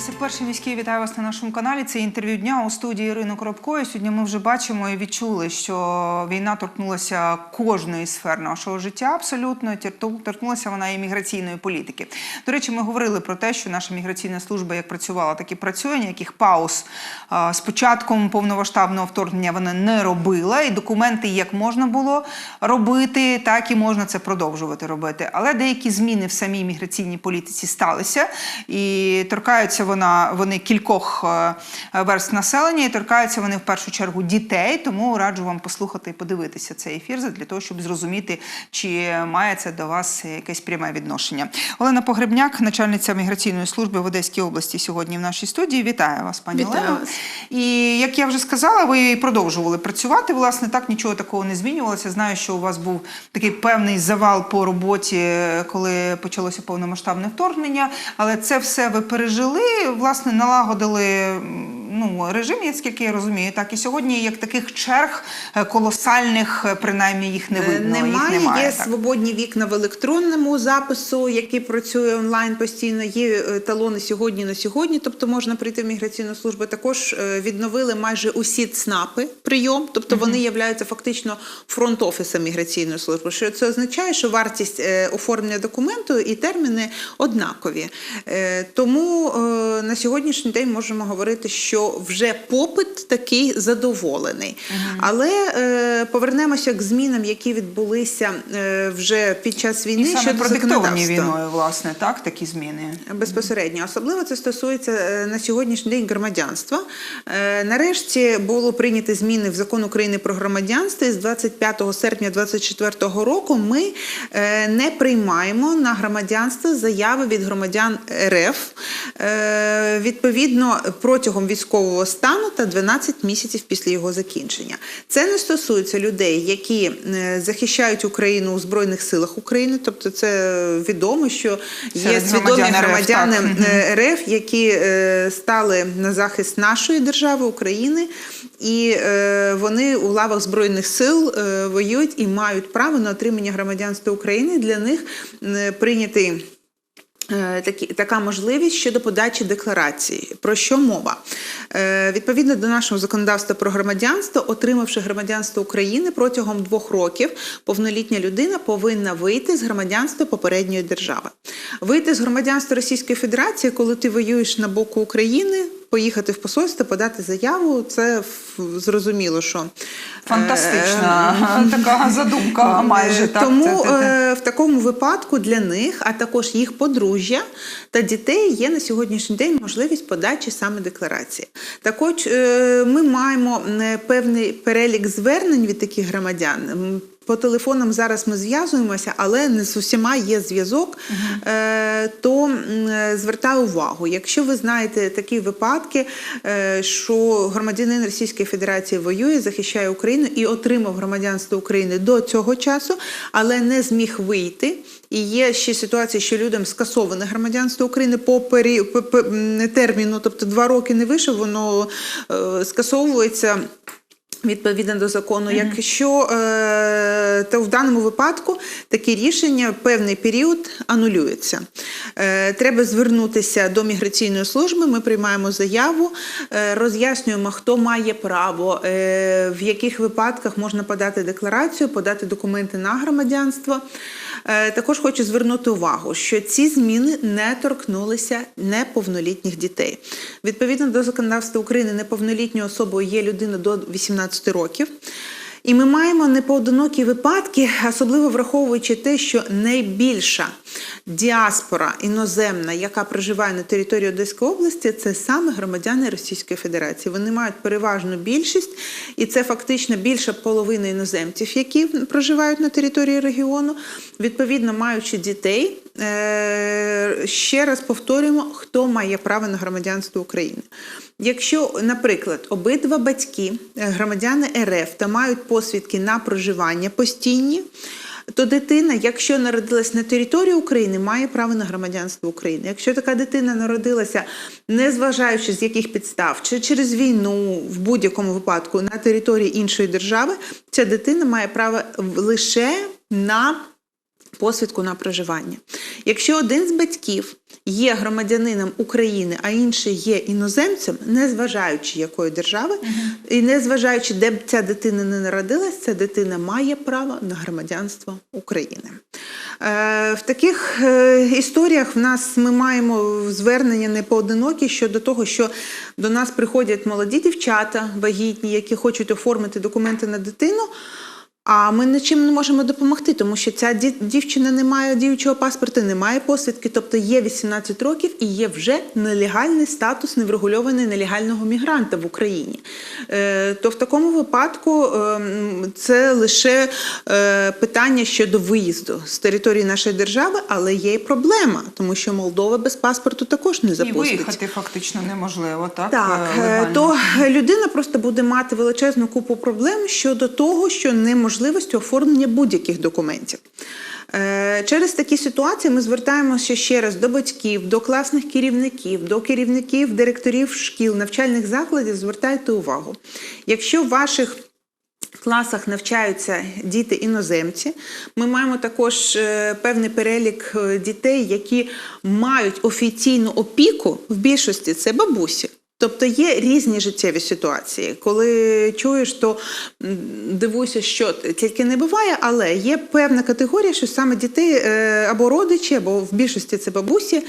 дивитеся перший міський. Вітаю вас на нашому каналі. Це інтерв'ю дня у студії Ірини Коробкої. Сьогодні ми вже бачимо і відчули, що війна торкнулася кожної сфер нашого життя. Абсолютно торкнулася вона і міграційної політики. До речі, ми говорили про те, що наша міграційна служба як працювала, так і працює. Ніяких пауз з початком повномасштабного вторгнення вона не робила. І документи як можна було робити, так і можна це продовжувати робити. Але деякі зміни в самій міграційній політиці сталися, і торкаються вона вони кількох е, верств населення, і торкаються вони в першу чергу дітей. Тому раджу вам послухати і подивитися цей ефір для того, щоб зрозуміти, чи має це до вас якесь пряме відношення. Олена Погребняк, начальниця міграційної служби в Одеській області, сьогодні в нашій студії. Вітаю вас, пані Вітаю Олено. вас. І як я вже сказала, ви продовжували працювати. Власне, так нічого такого не змінювалося. Знаю, що у вас був такий певний завал по роботі, коли почалося повномасштабне вторгнення. Але це все ви пережили, власне, налагодили ну, режим, наскільки я розумію. Так і сьогодні, як таких черг е, колосальних, е, принаймні їх не Е, видно. Немає, їх немає є так. свободні вікна в електронному запису, який працює онлайн постійно. Є талони сьогодні на сьогодні, тобто можна прийти в міграційну службу. Також відновили майже усі ЦНАПи прийом, тобто вони являються фактично фронт-офісом міграційної служби. Що це означає, що вартість е, оформлення документу і терміни однакові. Е, Тому е, на сьогоднішній день можемо говорити, що вже попит такий задоволений. Але е, повернемося к змінам, які відбулися е, вже під час війни І саме щодо продиктовані війною, власне, так, такі зміни. Безпосередньо, особливо це стосується е, на сьогоднішній день громадянства. Е, Нарешті було прийняті зміни в закон України про громадянство. І з 25 серпня 2024 року ми е, не приймаємо на громадянство заяви від громадян РФ е, відповідно протягом військового стану та 12 місяців після його закінчення. Це не стосується людей, які е, захищають Україну у збройних силах України, тобто це відомо, що є свідомі громадяни е, РФ, які е, стали на захист нашої держави України, і вони у лавах збройних сил воюють і мають право на отримання громадянства України. Для них прийнятий. Е, Такі, така можливість щодо подачі декларації. Про що мова? Е, відповідно до нашого законодавства про громадянство, отримавши громадянство України протягом двох років, повнолітня людина повинна вийти з громадянства попередньої держави. Вийти з громадянства Російської Федерації, коли ти воюєш на боку України. Поїхати в посольство, подати заяву, це зрозуміло, що Фантастична така задумка, майже Е, так. Тому е, в такому випадку для них, а також їх подружжя та дітей є на сьогоднішній день можливість подачі саме декларації. Також е, ми маємо е, певний перелік звернень від таких громадян. По телефонам зараз ми зв'язуємося, але не з усіма є зв'язок. Е, то е, звертаю увагу, якщо ви знаєте такі випадки, е, що громадянин Російської Федерації воює, захищає Україну і отримав громадянство України до цього часу, але не зміг вийти. І є ще ситуація, що людям скасоване громадянство України по пері... терміну, тобто два роки не вийшов, воно скасовується. Відповідно до закону, якщо е, то в даному випадку такі рішення певний період анулюються. Е, треба звернутися до міграційної служби. Ми приймаємо заяву, е, роз'яснюємо, хто має право, е, в яких випадках можна подати декларацію, подати документи на громадянство. Е, Також хочу звернути увагу, що ці зміни не торкнулися неповнолітніх дітей. Відповідно до законодавства України, неповнолітньою особою є людина до 18 років. І ми маємо непоодинокі випадки, особливо враховуючи те, що найбільша діаспора іноземна, яка проживає на території Одеської області, це саме громадяни Російської Федерації. Вони мають переважну більшість, і це фактично більше половини іноземців, які проживають на території регіону. Відповідно, маючи дітей, е, ще раз повторюємо, хто має право на громадянство України. Якщо, наприклад, обидва батьки е, громадяни РФ та мають посвідки на проживання постійні, то дитина, якщо народилась на території України, має право на громадянство України. Якщо така дитина народилася, незважаючи з яких підстав, чи через війну в будь-якому випадку на території іншої держави, ця дитина має право лише на посвідку на проживання. Якщо один з батьків є громадянином України, а інший є іноземцем, незважаючи якої держави, і незважаючи, де б ця дитина не народилась, ця дитина має право на громадянство України. Е, В таких е, історіях в нас ми маємо звернення непоодинокі щодо того, що до нас приходять молоді дівчата вагітні, які хочуть оформити документи на дитину. А ми нічим не можемо допомогти, тому що ця ді- дівчина не має діючого паспорта, не має посвідки, тобто є 18 років і є вже нелегальний статус неврегульований нелегального мігранта в Україні. Е, то в такому випадку ем, це лише е, питання щодо виїзду з території нашої держави, але є і проблема, тому що Молдова без паспорту також не І запустить. виїхати фактично неможливо, так? Так, е, легально? то людина просто буде мати величезну купу проблем щодо того, що неможливості оформлення будь-яких документів. Е, Через такі ситуації ми звертаємося ще раз до батьків, до класних керівників, до керівників, директорів шкіл, навчальних закладів. Звертайте увагу. Якщо в ваших класах навчаються діти іноземці. Ми маємо також е, певний перелік е, дітей, які мають офіційну опіку. В більшості це бабусі. Тобто є різні життєві ситуації. Коли чуєш, то дивуйся, що тільки не буває, але є певна категорія, що саме дітей е, або родичі, або в більшості це бабусі.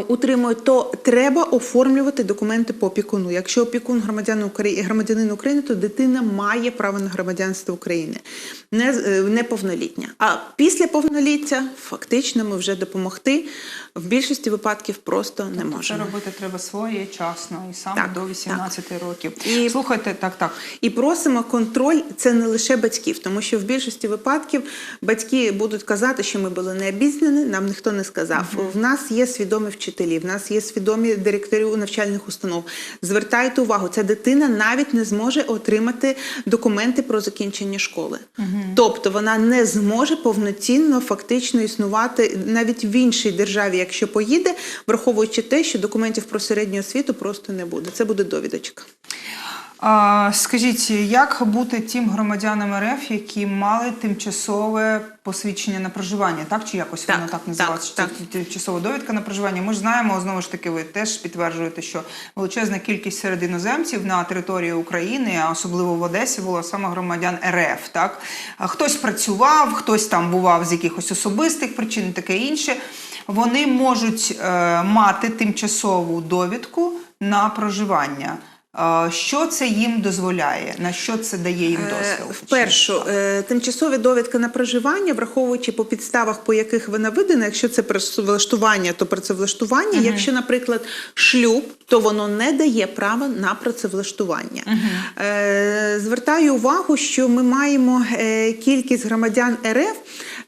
Е, Утримують, то треба оформлювати документи по опікуну. Якщо опікун громадян України, громадянин України, то дитина має право на громадянство України, не, е, неповнолітня. А після повноліття фактично ми вже допомогти в більшості випадків просто не Це можемо. робити треба своєчасно і саме Так, до 18 років. І- Слухайте, так, так. І просимо контроль це не лише батьків, тому що в більшості випадків батьки будуть казати, що ми були не обізнані, нам ніхто не сказав. В нас є свідомі вчителі, в нас є свідомі директори у навчальних установ. Звертайте увагу, ця дитина навіть не зможе отримати документи про закінчення школи. Тобто вона не зможе повноцінно фактично існувати навіть в іншій державі, якщо поїде, враховуючи те, що документів про середню освіту просто не буде. Це буде довідочка. А, скажіть, як бути тим громадянам РФ, які мали тимчасове посвідчення на проживання, так чи якось Так, воно так називається? так, це тимчасова довідка на проживання? Ми ж знаємо, знову ж таки, ви теж підтверджуєте, що величезна кількість серед іноземців на території України, а особливо в Одесі, було саме громадян РФ. Так хтось працював, хтось там бував з якихось особистих причин, таке інше. Вони можуть е, мати тимчасову довідку на проживання. Що це їм дозволяє? На що це дає їм Е, дозвіл? Вперше, тимчасові довідки на проживання, враховуючи по підставах, по яких вона видана, якщо це працевлаштування, то працевлаштування. Якщо, наприклад, шлюб, то воно не дає права на працевлаштування. Е, Звертаю увагу, що ми маємо е, кількість громадян РФ.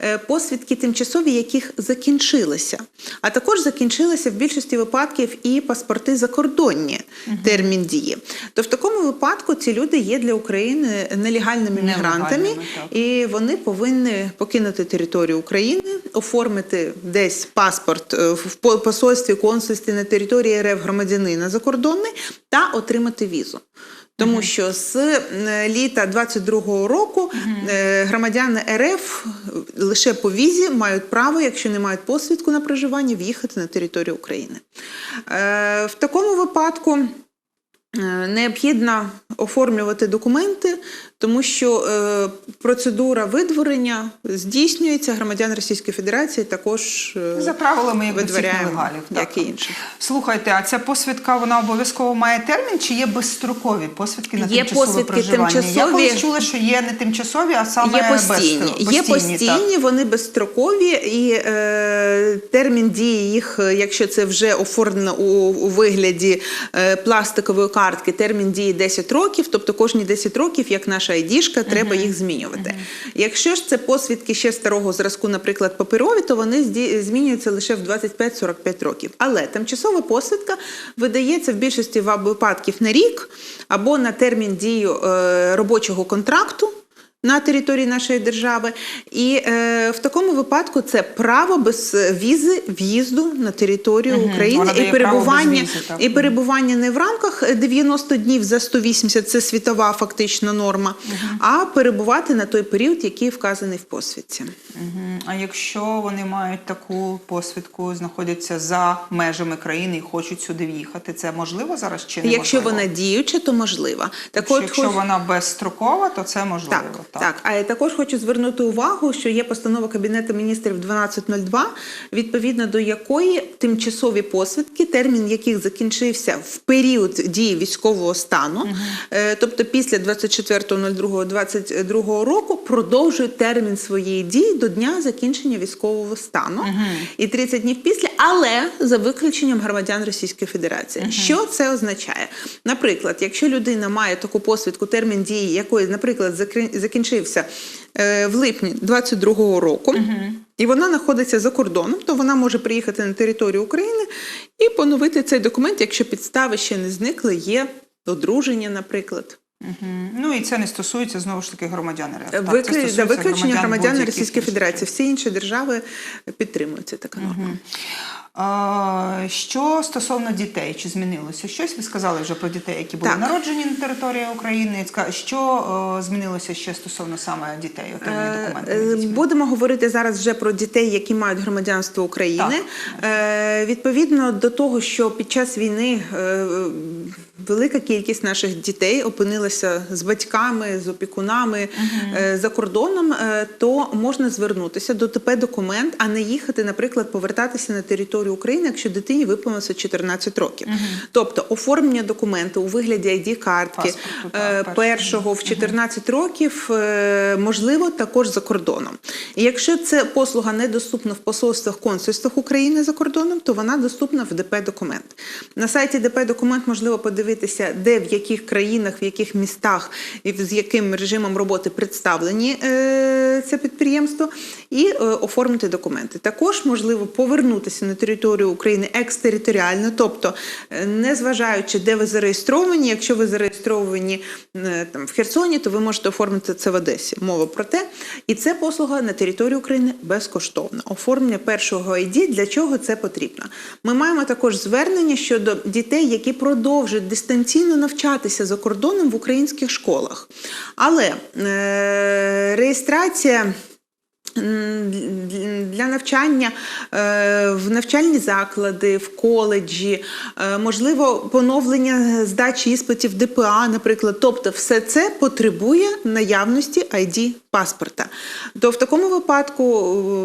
Е, Посвідки тимчасові, яких закінчилися, а також закінчилися в більшості випадків і паспорти закордонні термін дії. То в такому випадку ці люди є для України нелегальними мігрантами, і вони повинні покинути територію України, оформити десь паспорт е, в посольстві, консульстві на території РФ громадянина закордонний та отримати візу. Тому що з е, літа 22-го року е, громадяни РФ лише по візі мають право, якщо не мають посвідку на проживання, в'їхати на територію України. Е, В такому випадку Необхідно оформлювати документи, тому що е, процедура видворення здійснюється громадян Російської Федерації також е, За правилами як видворяємо, нелегалів. як і інших. Слухайте, а ця посвідка вона обов'язково має термін чи є безстрокові посвідки на Є тимчасове посвідки проживання? Я тимчасові. колись чула, що є не тимчасові, а саме Є постійні, безстро- є так. вони безстрокові, і е, термін дії їх, якщо це вже оформлено у, у вигляді е, пластикової картки, термін дії 10 років, тобто кожні 10 років, як наша айдішка, треба їх змінювати. Якщо ж це посвідки ще старого зразку, наприклад, паперові, то вони змінюються лише в 25-45 років. Але тимчасова посвідка видається в більшості випадків на рік або на термін дію е, робочого контракту. На території нашої держави, і е, в такому випадку це право без візи в'їзду на територію Мгм. України Вона і перебування візи, і перебування не в рамках 90 днів за 180, це світова фактично норма, а перебувати на той період, який вказаний в посвідці. Мгм. А якщо вони мають таку посвідку, знаходяться за межами країни і хочуть сюди в'їхати, це можливо зараз чи неможливо? Якщо вона діюча, то можливо. Так Якщо, от якщо хоч- вона безстрокова, то це можливо. Так, так. А я також хочу звернути увагу, що є постанова Кабінету міністрів 1202, відповідно до якої тимчасові посвідки, термін яких закінчився в період дії військового стану, е, тобто після 24.02.22 року, продовжують термін своєї дії до дня закінчення військового стану і 30 днів після, але за виключенням громадян Російської Федерації. Що це означає? Наприклад, якщо людина має таку посвідку, термін дії якої, наприклад, закри- закінчився е, в липні 22-го року, і вона знаходиться за кордоном, то вона може приїхати на територію України і поновити цей документ, якщо підстави ще не зникли, є одруження, наприклад. Мгм. Ну і це не стосується знову ж таки громадян РФ. так? Це Виклю... стосується Да, виключення громадян Російської Федерації. Всі інші держави підтримують це така норма. А, що стосовно дітей, чи змінилося щось? Ви сказали вже про дітей, які були Так. народжені на території України. Що е, змінилося ще стосовно саме дітей, Е, документів? е? Будемо говорити зараз вже про дітей, які мають громадянство України. Е, Відповідно до того, що під час війни е, велика кількість наших дітей опинилася з батьками, з опікунами е, за кордоном, е, то можна звернутися до ТП документ, а не їхати, наприклад, повертатися на територію України, якщо дитині виповнилося 14 років. Тобто оформлення документу у вигляді ID-картки Паспорту, так, е, першого. в 14 років е, можливо також за кордоном. І якщо це послуга недоступна в посольствах консульствах України за кордоном, то вона доступна в ДП документ. На сайті ДП документ можливо подивитися, де в яких країнах, в яких містах і з яким режимом роботи представлені е, це підприємство, і е, оформити документи. Також можливо повернутися на територію України екстериторіально, тобто е, незважаючи, де ви зареєстровані. Якщо ви зареєстровані е, там в Херсоні, то ви можете оформити це в Одесі. Мова про те. І це послуга на території України безкоштовна. Оформлення першого ID, для чого це потрібно? Ми маємо також звернення щодо дітей, які продовжують дистанційно навчатися за кордоном в українських школах. Але е, реєстрація. Для навчання е, в навчальні заклади, в коледжі, е, можливо, поновлення здачі іспитів ДПА, наприклад. Тобто, все це потребує наявності ID паспорта. То в такому випадку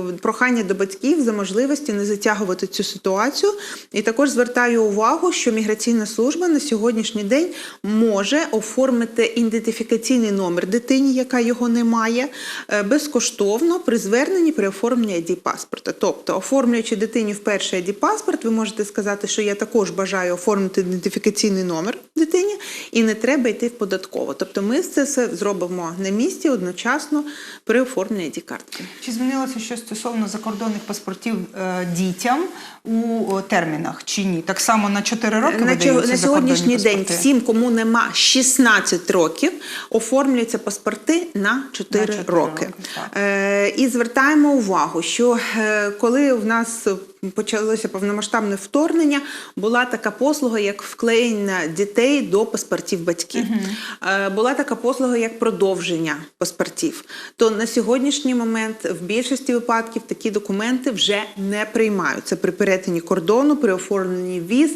е, прохання до батьків за можливості не затягувати цю ситуацію. І також звертаю увагу, що міграційна служба на сьогоднішній день може оформити ідентифікаційний номер дитині, яка його не має, е, безкоштовно при зверненні при оформленні ID паспорта. Тобто, оформлюючи дитині вперше ID паспорт, ви можете сказати, що я також бажаю оформити ідентифікаційний номер дитині, і не треба йти в податково. Тобто, ми це все зробимо на місці одночасно при оформленні ID картки. Чи змінилося щось стосовно закордонних паспортів е, дітям у термінах чи ні? Так само на 4 роки На, видаються на сьогоднішній день всім, кому нема 16 років, оформлюються паспорти на 4, На 4 роки. роки. Е, і звертаємо увагу, що е, коли в нас почалося повномасштабне вторгнення, була така послуга, як вклеєння дітей до паспортів батьків. Угу. була така послуга, як продовження паспортів. То на сьогоднішній момент в більшості випадків такі документи вже не приймаються при перетині кордону, при оформленні віз.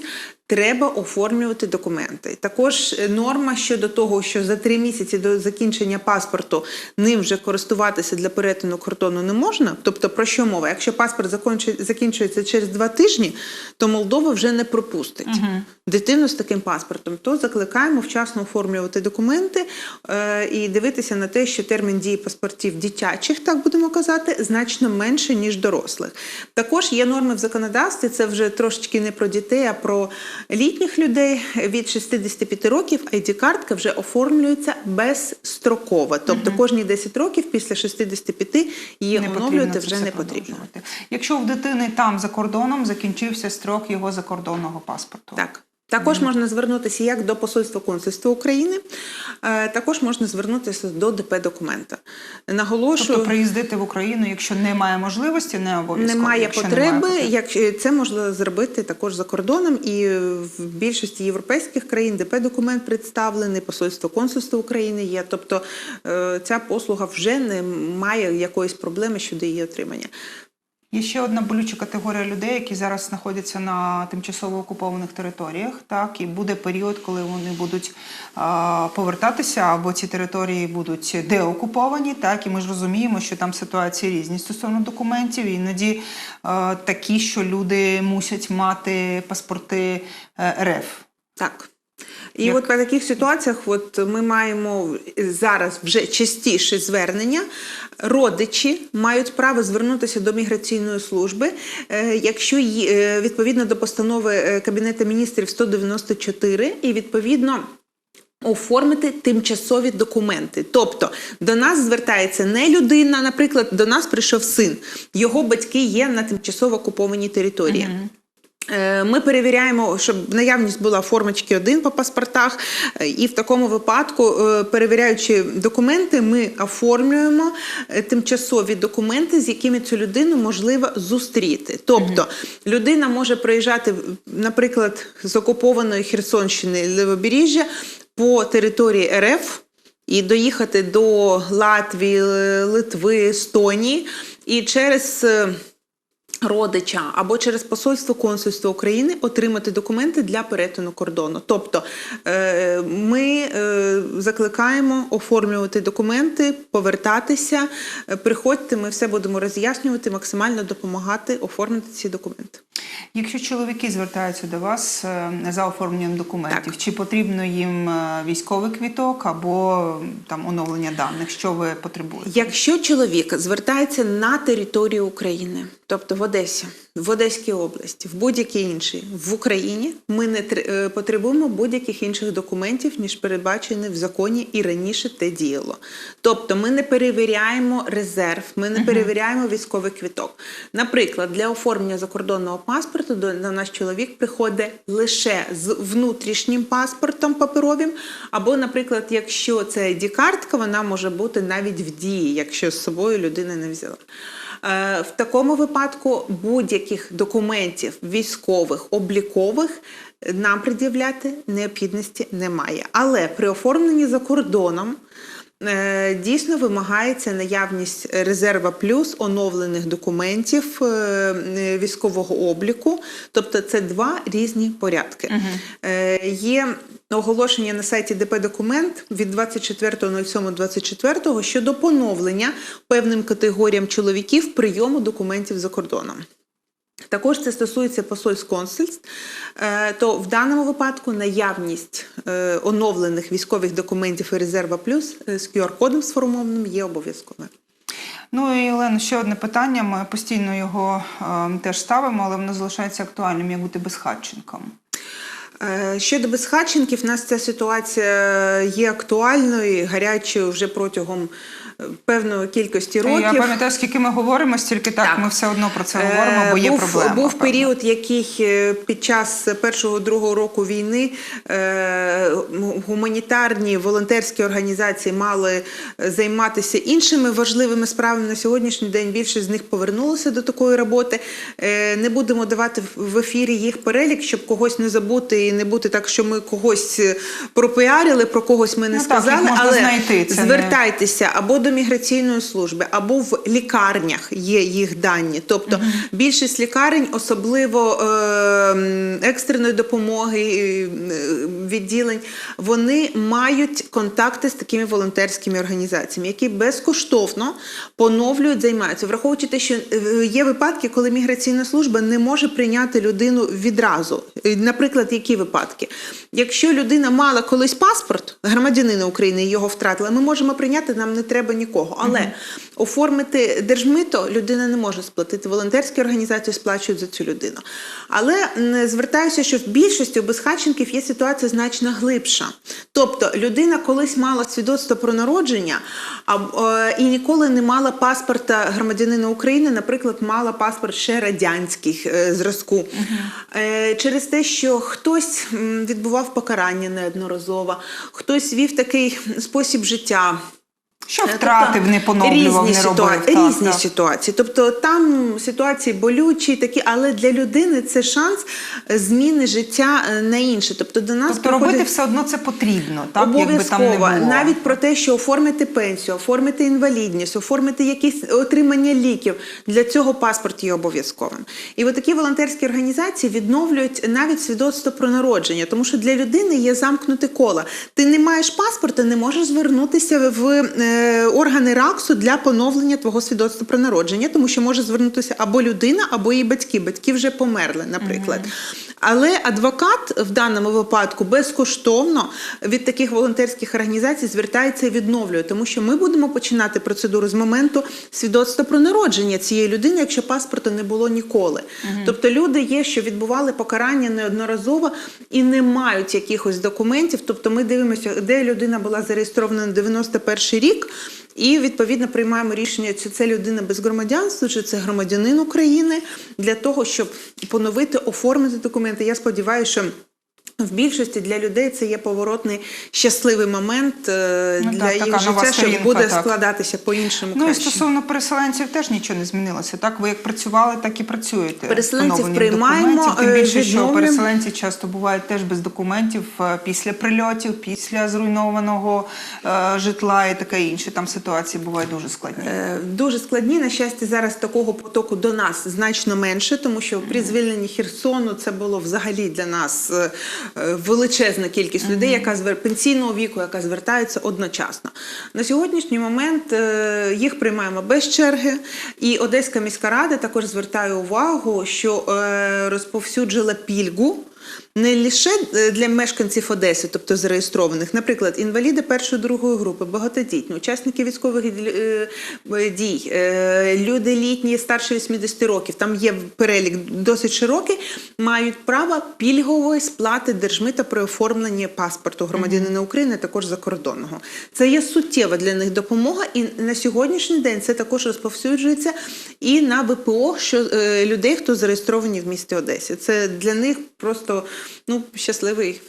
Треба оформлювати документи. Також е, норма щодо того, що за три місяці до закінчення паспорту ним вже користуватися для перетину кордону не можна. Тобто, про що мова? Якщо паспорт закінчується через два тижні, то Молдова вже не пропустить дитину з таким паспортом. То закликаємо вчасно оформлювати документи е, і дивитися на те, що термін дії паспортів дитячих, так будемо казати, значно менше ніж дорослих. Також є норми в законодавстві. Це вже трошечки не про дітей, а про літніх людей від 65 років. ID-картка вже оформлюється безстроково. Тобто кожні 10 років після 65 її Не оновлювати вже не потрібно. Якщо в дитини там за кордоном закінчився строк його закордонного паспорту. Так. Також можна звернутися як до Посольства консульства України, е, також можна звернутися до ДП документа. Наголошую, Тобто приїздити в Україну, якщо немає можливості, не обов'язково. немає якщо потреби, немає як це можна зробити також за кордоном, і в більшості європейських країн ДП документ представлений, посольство консульства України є. Тобто е, ця послуга вже не має якоїсь проблеми щодо її отримання. Є ще одна болюча категорія людей, які зараз знаходяться на тимчасово окупованих територіях. Так, і буде період, коли вони будуть а, повертатися, або ці території будуть деокуповані. Так, і ми ж розуміємо, що там ситуації різні стосовно документів. Іноді а, такі, що люди мусять мати паспорти е, РФ. Так. І Як- от по таких ситуаціях, от ми маємо зараз вже частіше звернення. Родичі мають право звернутися до міграційної служби, е, якщо е, відповідно до постанови е, Кабінету міністрів 194 і відповідно. Оформити тимчасові документи. Тобто до нас звертається не людина, наприклад, до нас прийшов син, його батьки є на тимчасово окупованій території. Е, Ми перевіряємо, щоб наявність була формочки 1 по паспортах, е, і в такому випадку, е, перевіряючи документи, ми оформлюємо е, тимчасові документи, з якими цю людину можливо зустріти. Тобто людина може приїжджати, наприклад, з окупованої Херсонщини Левобережжя по території РФ і доїхати до Латвії, Литви, Естонії і через. Родича або через посольство консульство України отримати документи для перетину кордону. Тобто е, ми е, закликаємо оформлювати документи, повертатися. Приходьте, ми все будемо роз'яснювати, максимально допомагати оформити ці документи. Якщо чоловіки звертаються до вас е, за оформленням документів, чи потрібно їм е, військовий квіток або там оновлення даних, що ви потребуєте? Якщо чоловік звертається на територію України, тобто в Одесі, в Одеській області, в будь-якій іншій, в Україні, ми не е, потребуємо будь-яких інших документів, ніж передбачені в законі і раніше те діяло. Тобто ми не перевіряємо резерв, ми не перевіряємо військовий квіток. Наприклад, для оформлення закордонного паспорту до на наш чоловік приходить лише з внутрішнім паспортом паперовим, або, наприклад, якщо це ID-картка, вона може бути навіть в дії, якщо з собою людина не взяла. Е, В такому випадку будь-яких документів військових, облікових нам пред'являти необхідності немає. Але при оформленні за кордоном дійсно вимагається наявність резерва плюс оновлених документів е, е, військового обліку. Тобто це два різні порядки. Е, Є оголошення на сайті ДП Документ від 24.07.24 щодо поновлення певним категоріям чоловіків прийому документів за кордоном. Також це стосується посольств консульств, е, то в даному випадку наявність е, оновлених військових документів і резерва плюс е, з QR-кодом сформованим є обов'язковим. Ну і Олено, ще одне питання. Ми постійно його е, теж ставимо, але воно залишається актуальним. Як бути безхатченком? Щодо безхатченків, у нас ця ситуація є актуальною гарячою вже протягом певної кількості років. Я пам'ятаю, скільки ми говоримо, стільки так, Так. ми все одно про це говоримо, бо є Е, був, проблема. Був певна. період, який е, під час першого-другого року війни е, гуманітарні волонтерські організації мали е, займатися іншими важливими справами. На сьогоднішній день більшість з них повернулося до такої роботи. Е, Не будемо давати в- ефірі їх перелік, щоб когось не забути і не бути так, що ми когось е, пропіарили, про когось ми не Ну так, сказали. можна але знайти, це не- звертайтеся або до міграційної служби, або в лікарнях є їх дані. Тобто більшість лікарень, особливо е, екстреної допомоги е, відділень, вони мають контакти з такими волонтерськими організаціями, які безкоштовно поновлюють, займаються, враховуючи те, що е, є випадки, коли міграційна служба не може прийняти людину відразу. Наприклад, які випадки? Якщо людина мала колись паспорт громадянина України і його втратила, ми можемо прийняти, нам не треба нікого. Але оформити держмито людина не може сплатити. Волонтерські організації сплачують за цю людину. Але звертаюся, що в більшості у безхатченків є ситуація значно глибша. Тобто людина колись мала свідоцтво про народження а, е, і ніколи не мала паспорта громадянина України, наприклад, мала паспорт ще радянських е, зразку. Е, через те, що хтось відбував покарання неодноразово, хтось вів такий спосіб життя. Що Тобто втратив, не поновлював, різні не робив. ситуа- Так, різні так. ситуації. Тобто там ситуації болючі, такі, але для людини це шанс е, зміни життя е, на інше. Тобто до нас Тобто приходить- робити все одно це потрібно, так якби там не було. навіть про те, що оформити пенсію, оформити інвалідність, оформити якісь отримання ліків. Для цього паспорт є обов'язковим. І от такі волонтерські організації відновлюють навіть свідоцтво про народження, тому що для людини є замкнуте коло. Ти не маєш паспорта, не можеш звернутися в е, органи РАКСу для поновлення твого свідоцтва про народження, тому що може звернутися або людина, або її батьки. Батьки вже померли, наприклад. Але адвокат в даному випадку безкоштовно від таких волонтерських організацій звертається і відновлює, тому що ми будемо починати процедуру з моменту свідоцтва про народження цієї людини, якщо паспорту не було ніколи. Тобто люди є, що відбували покарання неодноразово і не мають якихось документів. Тобто ми дивимося, де людина була зареєстрована на 91 рік. І відповідно приймаємо рішення, чи це людина без громадянства, чи це громадянин України для того, щоб поновити, оформити документи. Я сподіваюся, що. В більшості для людей це є поворотний щасливий момент е, Ну, для так, їх така життя, що сторінка, буде так. складатися по-іншому. Ну і стосовно переселенців теж нічого не змінилося. Так, ви як працювали, так і працюєте. Переселенців приймаємо. Тим е, більше, що переселенці часто бувають теж без документів е, після прильотів, після зруйнованого житла і таке інше. Там ситуації бувають дуже складні. Дуже складні. На щастя, зараз такого потоку до нас значно менше, тому що при звільненні Херсону це було взагалі для нас величезна кількість людей, яка звер... пенсійного віку, яка звертається одночасно. На сьогоднішній момент е, їх приймаємо без черги. І Одеська міська рада також звертає увагу, що е, розповсюджила пільгу. Не лише е, для мешканців Одеси, тобто зареєстрованих, наприклад, інваліди першої другої групи, багатодітні, учасники військових е, е, дій, люди літні старше 80 років, там є перелік досить широкий, мають право пільгової сплати держмита при оформленні паспорту громадянина України, також закордонного. Це є суттєва для них допомога, і на сьогоднішній день це також розповсюджується і на ВПО, що людей, хто зареєстровані в місті Одесі. Це для них просто ну щасливий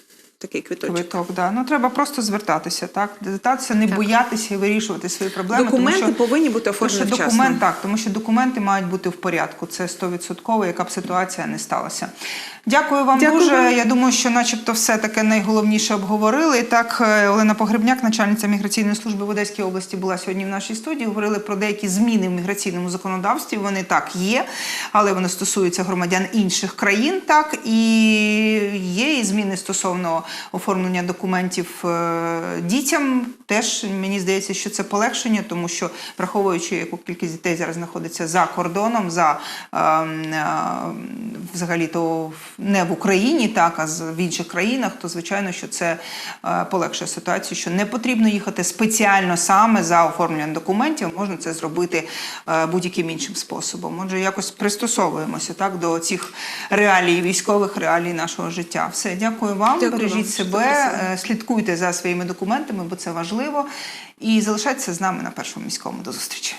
такий квиточок. Квиток, да. Ну треба просто звертатися, так? Звертатися, не боятися і вирішувати свої проблеми. Документи тому, що, повинні бути оформлені вчасно. документ, так, тому що документи мають бути в порядку. Це 100%, яка б ситуація не сталася. Дякую вам Дякую дуже. Я думаю, що начебто все таке найголовніше обговорили. І так, е, Олена Погребняк, начальниця міграційної служби в Одеській області, була сьогодні в нашій студії. Говорили про деякі зміни в міграційному законодавстві. Вони так є, але вони стосуються громадян інших країн. Так і є і зміни стосовно оформлення документів е, дітям. Теж мені здається, що це полегшення, тому що враховуючи, яку кількість дітей зараз знаходиться за кордоном, за е, е, взагалі то не в Україні, так а в інших країнах, то звичайно, що це е, полегшує ситуацію, що не потрібно їхати спеціально саме за оформленням документів. Можна це зробити будь-яким іншим способом. Отже, якось пристосовуємося так до цих реалій, військових реалій нашого життя. Все, дякую вам. Дякую Бережіть себе, е, слідкуйте за своїми документами, бо це важливо. І залишайтеся з нами на першому міському. До зустрічі.